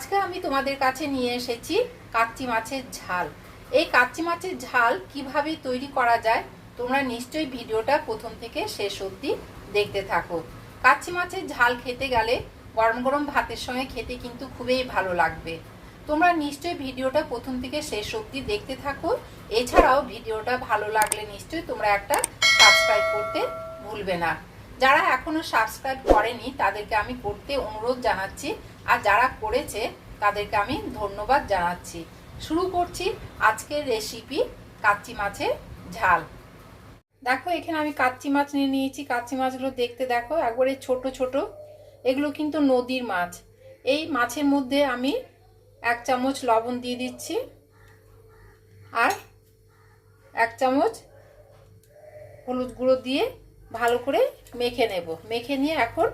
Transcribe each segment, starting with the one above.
আজকে আমি তোমাদের কাছে নিয়ে এসেছি কাচ্চি মাছের ঝাল। এই কাচ্চি মাছের ঝাল কীভাবে তৈরি করা যায় তোমরা নিশ্চয়ই ভিডিওটা প্রথম থেকে শেষ অবধি দেখতে থাকো। কাচ্চি মাছের ঝাল খেতে গেলে গরম গরম ভাতের সঙ্গে খেতে কিন্তু খুবই ভালো লাগবে। তোমরা নিশ্চয়ই ভিডিওটা প্রথম থেকে শেষ অবধি দেখতে থাকো। এছাড়াও ভিডিওটা ভালো লাগলে নিশ্চয়ই তোমরা একটা সাবস্ক্রাইব করতে ভুলবে না। যারা এখনও সাবস্ক্রাইব করেনি, তাদেরকে আমি করতে অনুরোধ জানাচ্ছি। আর যারা করেছে, তাদেরকে আমি ধন্যবাদ জানাচ্ছি। শুরু করছি আজকের রেসিপি কাচ্চি মাছের ঝাল। দেখো, এখানে আমি কাচ্চি মাছ নিয়ে নিয়েছি। কাচ্চি মাছগুলো দেখতে দেখো, একবারে ছোট ছোট। এগুলো কিন্তু নদীর মাছ। এই মাছের মধ্যে আমি এক চামচ লবণ দিয়ে দিচ্ছি। আর এক চামচ হলুদ গুঁড়ো দিয়ে ভালো করে মেখে নেব। মেখে নিয়ে এখন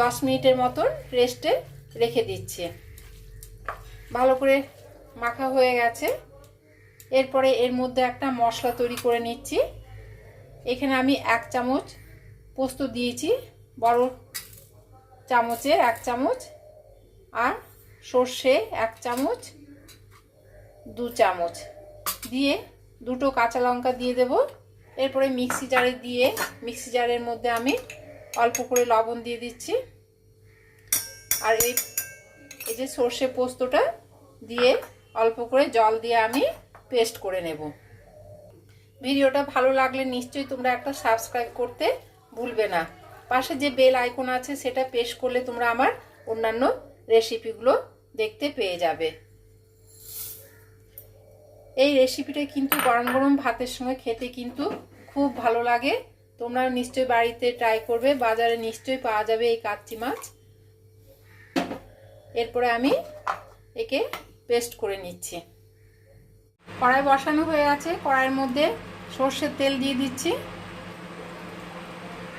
দশ মিনিটের মতন রেস্টে রেখে দিচ্ছি। ভালো করে মাখা হয়ে গেছে। এরপরে এর মধ্যে একটা মশলা তৈরি করে নিচ্ছি। এখানে আমি এক চামচ পোস্ত দিয়েছি, বড় চামচে এক চামচ আর সর্ষে এক চামচ, দু চামচ। দিয়ে দুটো কাঁচা লঙ্কা দিয়ে দেব। এরপরে মিক্সি জারে দিয়ে, মিক্সি জারের মধ্যে আমি অল্প করে লবণ দিয়ে দিচ্ছি। আর এই এই যে সর্ষে পোস্তটা দিয়ে অল্প করে জল দিয়ে আমি পেস্ট করে নেব। ভিডিওটা ভালো লাগলে নিশ্চয়ই তোমরা একটা সাবস্ক্রাইব করতে ভুলবে না। পাশে যে বেল আইকন আছে সেটা পেস্ট করলে তোমরা আমার অন্যান্য রেসিপিগুলো দেখতে পেয়ে যাবে। এই রেসিপিটা কিন্তু গরম গরম ভাতের সঙ্গে খেতে কিন্তু খুব ভালো লাগে। তোমরা নিশ্চয়ই বাড়িতে ট্রাই করবে, বাজারে নিশ্চয়ই পাওয়া যাবে এই কাচ্চি মাছ। এরপরে আমি একে পেস্ট করে নিচ্ছি। কড়াই বসানো হয়ে আছে, কড়াইয়ের মধ্যে সর্ষের তেল দিয়ে দিচ্ছি।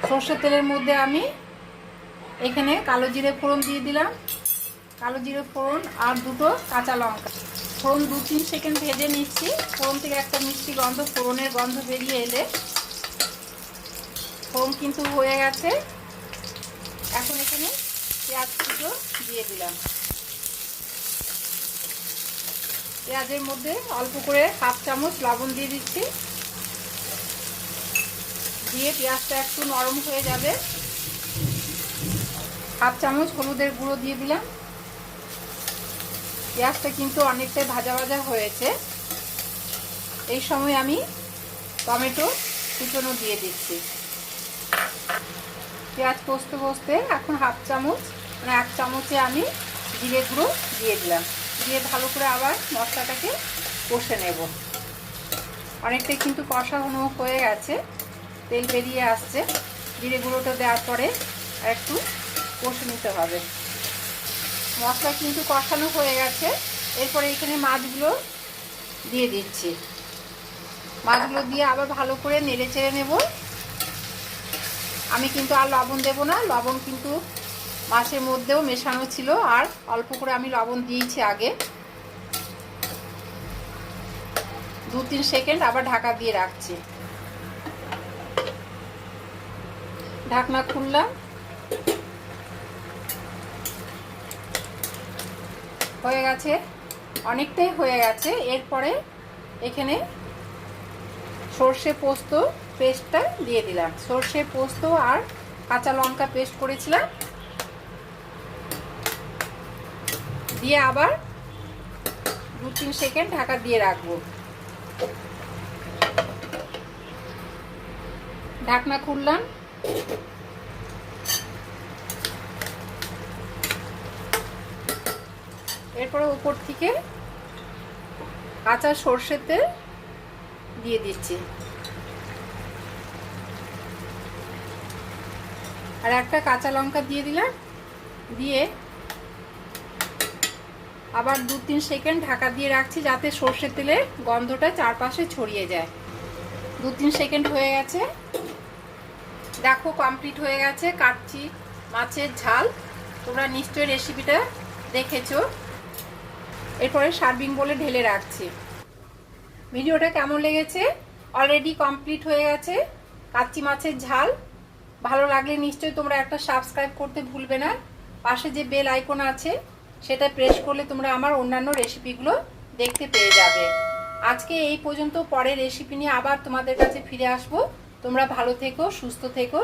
সর্ষের তেলের মধ্যে আমি এখানে কালো জিরে ফোড়ন দিয়ে দিলাম। কালো জিরে ফোড়ন আর দুটো কাঁচা লঙ্কা। ফোড়ন দু তিন সেকেন্ড ভেজে নিচ্ছি। ফোড়ন থেকে একটা মিষ্টি গন্ধ, ফোড়নের গন্ধ বেরিয়ে এলে ফোড়ন কিন্তু হয়ে গেছে। এখন এখানে পেঁয়াজ কুচো দিয়ে দিলাম। পেঁয়াজের মধ্যে অল্প করে হাফ চামচ লবণ দিয়ে দিচ্ছি। দিয়ে পেঁয়াজটা একটু নরম হয়ে যাবে। হাফ চামচ হলুদের গুঁড়ো দিয়ে দিলাম। পেঁয়াজটা কিন্তু অনেকটাই ভাজা ভাজা হয়েছে। এই সময় আমি টমেটো কুচনো দিয়ে দিচ্ছি। পেঁয়াজ কষতে কষতে এখন হাফ চামচ মানে এক চামচে আমি জিরে গুঁড়ো দিয়ে দিলাম। দিয়ে ভালো করে আবার মশলাটাকে কষে নেব। অনেকটাই কিন্তু কষা কষানো হয়ে গেছে, তেল বেরিয়ে আসছে। জিরে গুঁড়োটা দেওয়ার পরে একটু কষে নিতে হবে। মশলা কিন্তু কষানো হয়ে গেছে। এরপরে এখানে মাছগুলো দিয়ে দিচ্ছি। মাছগুলো দিয়ে আবার ভালো করে নেড়ে চেড়ে নেব। আমি কিন্তু আর লবণ দেব না, লবণ কিন্তু মাছের মধ্যেও মেশানো ছিল, আর অল্প করে আমি লবণ দিয়েছি আগে। দু তিন সেকেন্ড আবার ঢাকা দিয়ে রাখছি। ঢাকনা খুললাম। হয়ে গেছে, অনেকটাই হয়ে গেছে। এরপরে এখানে সর্ষে পোস্ত পেস্টটা দিয়ে দিলাম। সর্ষে পোস্ত আর কাঁচা লঙ্কা পেস্ট করেছিলাম। দিয়ে আবার দু তিন সেকেন্ড ঢাকা দিয়ে রাখব। ঢাকনা খুললাম। এরপরে উপর থেকে কাঁচা সর্ষের তেল দিয়ে দিচ্ছি। আর একটা কাঁচা লঙ্কা দিয়ে দিলাম। দিয়ে আবার দু তিন সেকেন্ড ঢাকা দিয়ে রাখছি যাতে সর্ষের তেলের গন্ধটা চারপাশে ছড়িয়ে যায়। দু তিন সেকেন্ড হয়ে গেছে। দেখো কমপ্লিট হয়ে গেছে। কাটছি মাছের ঝাল। তোমরা নিশ্চয়ই রেসিপিটা দেখেছ। এরপরে সার্ভিং বলে ঢেলে রাখছি। ভিডিওটা কেমন লেগেছে? অলরেডি কমপ্লিট হয়ে গেছে। কাচ্চি মাছের ঝাল। ভালো লাগলে নিশ্চয়ই তোমরা একটা সাবস্ক্রাইব করতে ভুলবে না। পাশে যে বেল আইকন আছে, সেটা প্রেস করলে তোমরা আমার অন্যান্য রেসিপিগুলো দেখতে পেয়ে যাবে। আজকে এই পর্যন্ত পরের রেসিপি নিয়ে আবার তোমাদের কাছে ফিরে আসব। তোমরা ভালো থেকো, সুস্থ থেকো।